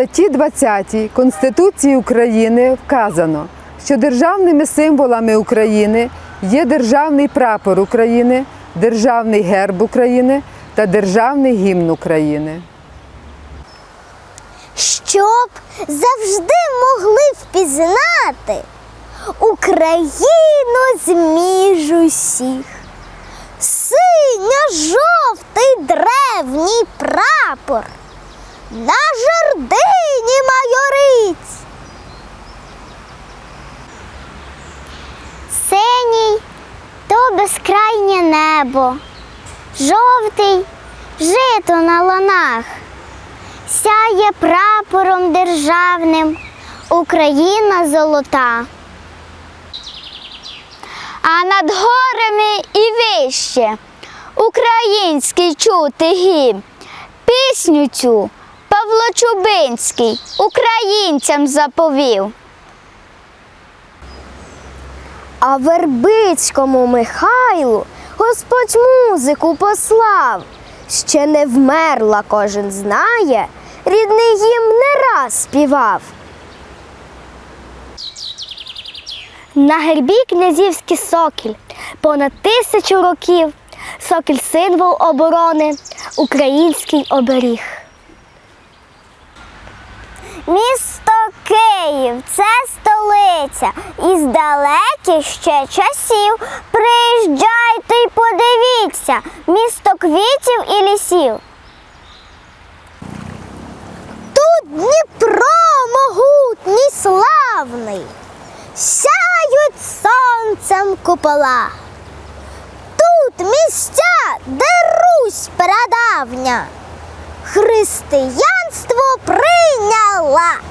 статті 20 Конституції України вказано, що державними символами України є державний прапор України, державний герб України та державний гімн України. щоб завжди могли впізнати Україну зміж усіх. Синьо-жовтий древній прапор на жердині майорить. Синій то безкрайнє небо, жовтий жито на ланах сяє прапором державним Україна золота. А над горами і вище український чути гімн. Пісню цю Павло Чубинський українцям заповів. А Вербицькому Михайлу Господь музику послав. Ще не вмерла, кожен знає, рідний їм не раз співав. На гербі князівський сокіль понад тисячу років. Сокіль символ оборони, український оберіг. Місто Київ це столиця із далеких ще часів. Приїжджайте й подивіться, місто квітів і лісів. Тут Дніпро могутній славний, сяють сонцем купола. Тут місця, де Русь прадавня християнство прийняла.